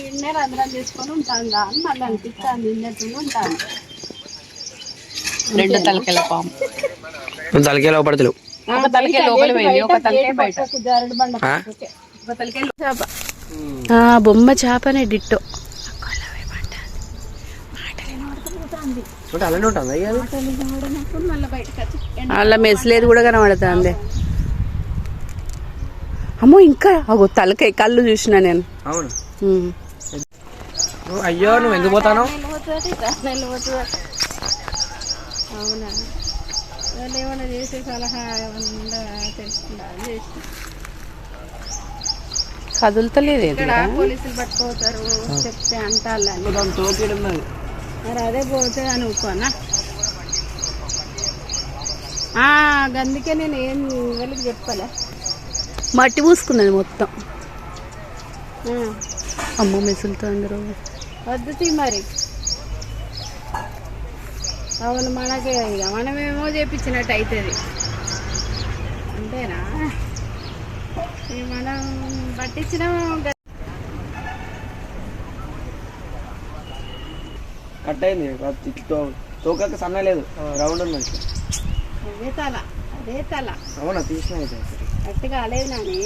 ఈడనే రంధ్రం తీసుకొని ఉంటాందా అని మళ్ళీ అనిపిస్తాను నిన్నట్టు ఉంటాను రెండు తలకెళ్ళ పాము. తలకే లోపడతలేవు ఒక తలకే లోపల పోయింది ఒక తలకే బయట. పక్కకు జారుడు బండ ఆ? పక్కకే. ఒక తలకే చేప. ఆ, బొమ్మ చేపనే డిట్టో. అలా మెసలేదు కూడా కనబడుతుంది. అమ్మో ఇంకా అగో తలకాయ కళ్ళు చూసిన నేను. అవును. నువ్వు అయ్యో నువ్వు ఎందుకు పోతాను? అవునా? వాళ్ళు ఏమైనా చేసే సలహా ఏమన్నా తెలుసుకుందా చేసి కదులుతలేదు పోలీసులు పట్టుకోతారు చెప్తే మరి అదే పోతే అని ఊకోనా? అందుకే నేను ఏం వెళ్ళకి చెప్పలే. మట్టి పూసుకున్నది మొత్తం. అమ్మో మెసులుతో అందరూ వద్దు తీ మరి. అవును మనకే ఇక. మనమేమో చేపించినట్టు అవుతుంది అంతేనా మనం పట్టించిన కట్ అయింది తోకక సన్న లేదు. రౌండ్ ఉన్నది అదే తల అదే తల. అవునా తీసిన అయితే. గట్టిగా అలేదు నాని.